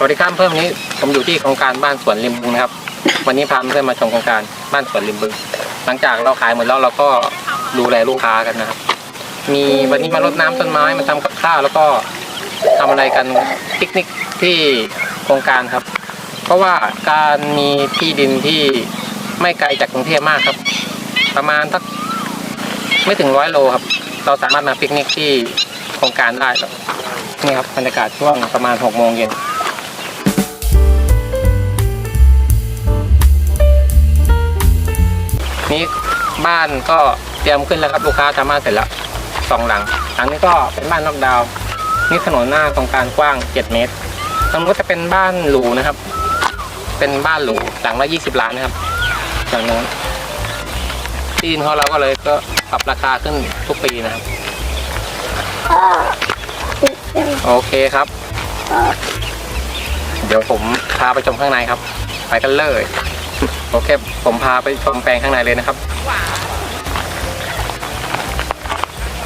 สวัสดีครับเพื่อนวันนี้ผมอยู่ที่โครงการบ้านสวนริมบึงนะครับ วันนี้พาเพื่อนมาชมโครงการบ้านสวนริมบึง หลังจากเราขายหมดแล้วเราก็ดูแลลูกค้ากันนะครับ มีวันนี้มารดน้ำต้นไม้มาทำกับข้าวแล้วก็ทำอะไรกันปิกนิกที่โครงการครับ เพราะว่าการมีที่ดินที่ไม่ไกลจากกรุงเทพมากครับ ประมาณสักไม่ถึงร้อยโลครับ เราสามารถมาปิกนิกที่โครงการได้ครับนี่ครับบรรยากาศช่วงประมาณหกโมงเย็น นี่บ้านก็เตรียมขึ้นแล้วครับลูกค้าทำบ้านเสร็จแล้วสองหลัง หลังนี้ก็เป็นบ้านนอกดาวนี่ถนนหน้าตรงกลางกว้าง 7 เมตรตรงนู้นก็จะเป็นบ้านหรูนะครับ เป็นบ้านหรูหลังละ 20 ล้านนะครับหลังนู้นที่ดินของเราก็เลยก็ปรับราคาขึ้นทุกปีนะครับ โอเคครับ เดี๋ยวผมพาไปชมข้างในครับ ไปกันเลย โอเคผมพาไปชมแปลงข้างในเลยนะครับ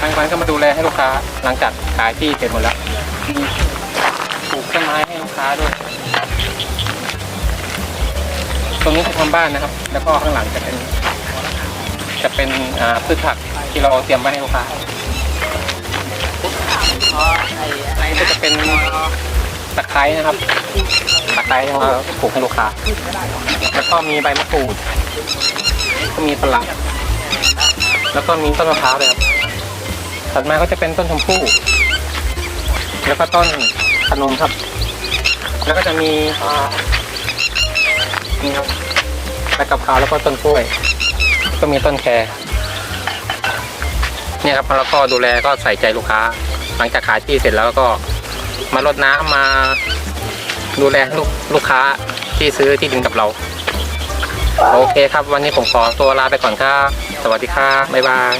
ทางร้านก็มาดูแลให้ลูกค้าหลังจากขายที่เสร็จหมดแล้วปลูกต้นไม้ให้ลูกค้าด้วย ตรงนี้คือทำบ้านนะครับ แล้วก็ข้างหลังจะเป็นจะเป็นอ่าพืชผักที่เราเตรียมไว้ให้ลูกค้าอันนี้ก็จะเป็นตะไคร้นะครับ ตะไคร้ที่เราปลูกให้ลูกค้า แล้วก็มีใบมะกรูด ก็มีสลัดแล้วก็มีต้นมะพร้าวเลยครับ ถัดมาก็จะเป็นต้นชมพู่ แล้วก็ต้นขนุนครับ แล้วก็จะมีอ่านี่ครับใบกะเพราแล้วก็ต้นกล้วย ก็มีต้นแครเนี่ยครับแล้วก็ดูแลก็ใส่ใจลูกค้า หลังจากขายที่เสร็จแล้วก็มารดน้ำมา ดูแลลูกลูกค้าที่ซื้อที่ดินกับเรา โอเคครับ วันนี้ผมขอตัวลาไปก่อนครับ สวัสดีครับบ๊ายบาย